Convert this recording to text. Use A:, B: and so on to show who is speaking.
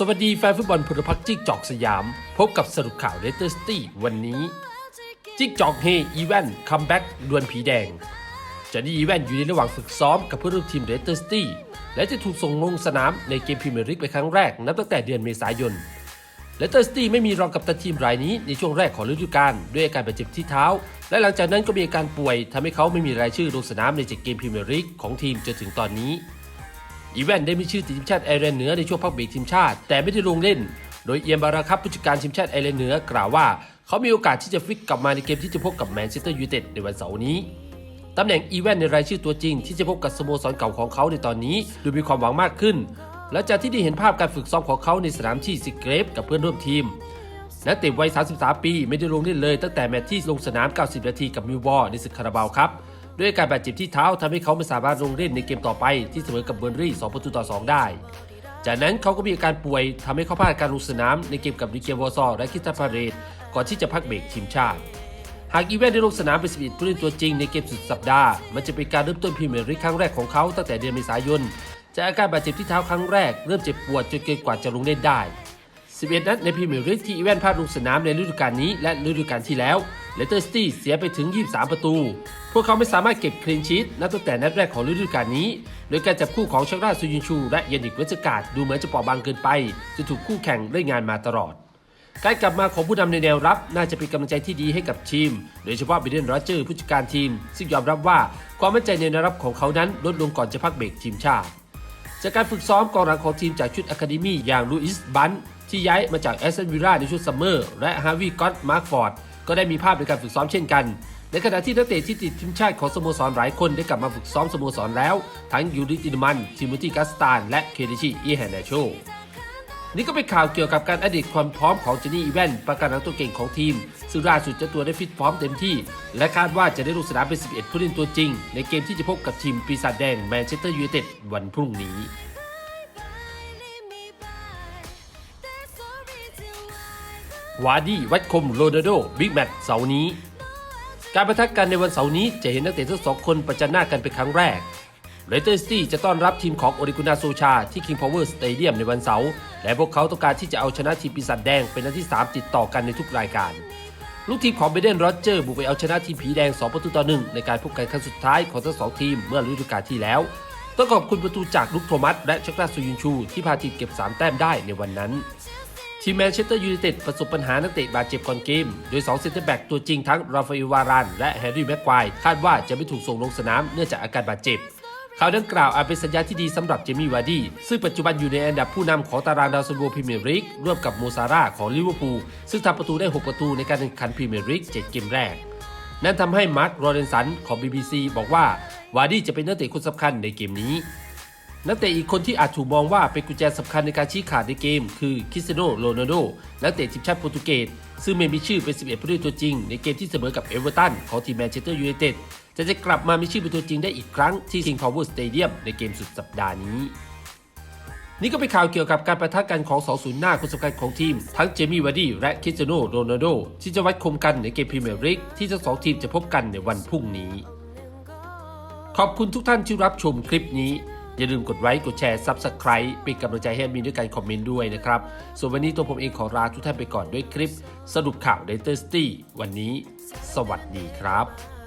A: สวัสดีแฟนฟุตบอลพลพรรคจิ๊กจอกสยาม พบกับสรุปข่าวเรสเตอร์สตี้วันนี้ จิ๊กจอกเฮอีแวนคัมแบ็กดวลผีแดงจอห์นนี่อีแวนอยู่ในระหว่างฝึกซ้อมกับเพื่อนร่วมทีมเรสเตอร์สตี้และจะถูกส่งลงสนามในเกมพรีเมียร์ลีกเป็นครั้งแรกนับตั้งแต่เดือนเมษายนเลสเตอร์สตี้ไม่มีรองกัปตันทีมรายนี้ในช่วงแรกของฤดูกาลด้วยอาการบาดเจ็บที่เท้า และหลังจากนั้นก็มีอาการป่วยทำให้เขาไม่มีรายชื่อลงสนามในเจ็ดเกมพรีเมียร์ลีกของทีมจนถึงตอนนี้ อีแวนได้มีชื่อติดทีมชาติไอร์แลนด์เหนือในช่วงพักเบรกทีมชาติ แต่ไม่ได้ลงเล่น โดยเอียมบาราคับผู้จัดการทีมชาติไอร์แลนด์เหนือกล่าวว่า เขามีโอกาสที่จะฟิกกลับมาในเกมที่จะพบกับแมนเชสเตอร์ยูไนเต็ดในวันเสาร์นี้ตำแหน่งอีแวนในรายชื่อตัวจริง ที่จะพบกับสโมสรเก่าของเขาในตอนนี้ ดูมีความหวังมากขึ้นหลังจากที่ได้เห็นภาพการฝึกซ้อมของเขาในสนามที่ซิเกรฟกับเพื่อนร่วมทีมนักเตะวัย 33 ปีไม่ได้ลงเล่นเลยตั้งแต่แมตช์ที่ลงสนาม 90 นาทีกับมิวบอร์ในศึกคาราบาวครับ ด้วยการบาดเจ็บที่เท้าทำให้เขาไม่สามารถลงเล่นในเกมต่อไปที่เสมอกับเบอร์รี่ 2 ประตูต่อ 2 ได้ จากนั้นเขาก็มีอาการป่วยทำให้เขาพลาดการลงสนามในเกมกับริเกวอร์ซอและคิตาพาเรตก่อนที่จะพักเบรกทีมชาติ หากอีเวนต์ได้ลงสนามเป็น 11 ผู้เล่นตัวจริงในเกมสุดสัปดาห์ มันจะเป็นการเริ่มต้นพรีเมียร์ลีกครั้งแรกของเขาตั้งแต่เดือนเมษายนจากอาการบาดเจ็บที่เท้าครั้งแรกเริ่มเจ็บปวดจนเกินกว่าจะลงเล่นได้ 11 นัดในพรีเมียร์ลีกที่อีเวนต์พลาดลงสนามในฤดูกาลนี้และฤดูกาลที่แล้ว เลสเตอร์ซิตี้เสียไปถึง 23 ประตู พวกเขาไม่สามารถเก็บคลีนชีตนับตั้งแต่นัดแรกของฤดูกาลนี้ โดยการจับคู่ของชักราซูยินชู และเยนิกเวสการ์ดดูเหมือนจะเปราะบางเกินไป จะถูกคู่แข่งเล่นงานมาตลอด การกลับมาของผู้นำในแนวรับ น่าจะเป็นกำลังใจที่ดีให้กับทีม โดยเฉพาะบิเดนโรเจอร์ผู้จัดการทีม ซึ่งยอมรับว่าความมั่นใจในแนวรับของเขานั้นลดลงก่อนจะพักเบรกทีมชาติ จากการฝึกซ้อมกองหลังของทีมจากชุดอะคาเดมี่อย่างลูอิสบันที่ย้ายมาจากแอสตันวิลล่าในชุดซัมเมอร์และฮาวิก็อตมาร์ฟอร์ด ก็ได้มีภาพในการฝึกซ้อมเช่นกัน ในขณะที่นักเตะที่ติดทีมชาติของสโมสรหลายคนได้กลับมาฝึกซ้อมสโมสรแล้ว ทั้งยูริตินมันทิโมธีกัสตาน และเคเดชิอีแฮนนาโชนี่ก็เป็นข่าวเกี่ยวกับการอดีตความพร้อมของเจนี่อีแวนประกันหลังตัวเก่งของทีม ซึ่งล่าสุดเจ้าตัวได้ฟิตพร้อมเต็มที่ และคาดว่าจะได้ลงสนามเป็น 11 ผู้เล่นตัวจริง ในเกมที่จะพบกับทีมปีศาจแดงแมนเชสเตอร์ยูไนเต็ดวันพรุ่งนี้ วาร์ดี้วัดคมโรนัลโดบิ๊กแมตช์เสาร์นี้ การประทะกันในวันเสาร์นี้จะเห็นนักเตะทั้งสองคนประจันหน้ากันเป็นครั้งแรกเลสเตอร์ซิตี้จะต้อนรับทีมของโอริกุนาโซชาที่ King Power Stadium ในวันเสาร์และพวกเขาต้องการที่จะเอาชนะทีมปีศาจแดงเป็นนัดที่ 3 ติดต่อกันในทุกรายการ ลูกทีมของเบเดนโรเจอร์บุกไปเอาชนะทีมผีแดง 2 ประตูต่อหนึ่งในการพบกันครั้งสุดท้ายของทั้งสองทีมเมื่อฤดูกาลที่แล้วต้องขอบคุณประตูจากลุกโทมัสและชักราซูยินชู ที่พาทีมเก็บ 3 แต้มได้ในวันนั้น ทีมแมนเชสเตอร์ยูไนเต็ดประสบปัญหานักเตะบาดเจ็บก่อนเกม โดย 2 เซนเตอร์แบ็กตัวจริงทั้งราฟาเอลวารานและแฮร์รี่แม็กควายคาดว่าจะไม่ถูกส่งลงสนามเนื่องจากอาการบาดเจ็บข่าวดังกล่าวอาจเป็นสัญญาณที่ดีสำหรับเจมี่วาร์ดี้ซึ่งปัจจุบันอยู่ในอันดับผู้นำของตารางดาวซันโวพรีเมียร์ลีกร่วมกับโมซาร่าของลิเวอร์พูลซึ่งทำประตูได้ 6 ประตูในการแข่งขันพรีเมียร์ลีก 7 เกมแรก นั่นทำให้มาร์คโรเรนสันของ BBC บอกว่า วาร์ดี้จะเป็นนักเตะคนสำคัญในเกมนี้ นักเตะอีกคนที่อาจถูกมองว่าเป็นกุญแจสำคัญในการชี้ขาดในเกม คือคริสเตียโนโรนัลโดนักเตะทีมชาติโปรตุเกสซึ่งไม่มีชื่อเป็น 11 ผู้เล่นตัวจริง ในเกมที่เสมอกับเอเวอร์ตันของทีมแมนเชสเตอร์ยูไนเต็ดจะจะกลับมามีชื่อเป็นตัวจริงได้อีกครั้งที่ King Power Stadium ในเกมสุดสัปดาห์นี้ นี่ก็เป็นข่าวเกี่ยวกับการประทะกันของสองศูนย์หน้าคนสำคัญของทีม ทั้งเจมี่วาร์ดี้และคริสเตียโนโรนัลโดที่จะวัดคมกันในเกมพรีเมียร์ลีกที่ทั้งสองทีมจะพบกันในวันพรุ่งนี้ ขอบคุณทุกท่านที่รับชมคลิปนี้ อย่าลืมกดไลค์กดแชร์ Subscribe เป็นกำลังใจให้แอดมีด้วยการคอมเมนต์ด้วยนะครับ ส่วนวันนี้ตัวผมเองขอลาทุกท่านไปก่อนด้วยคลิป สรุปข่าวเดนเตอร์สตี้วันนี้ สวัสดีครับ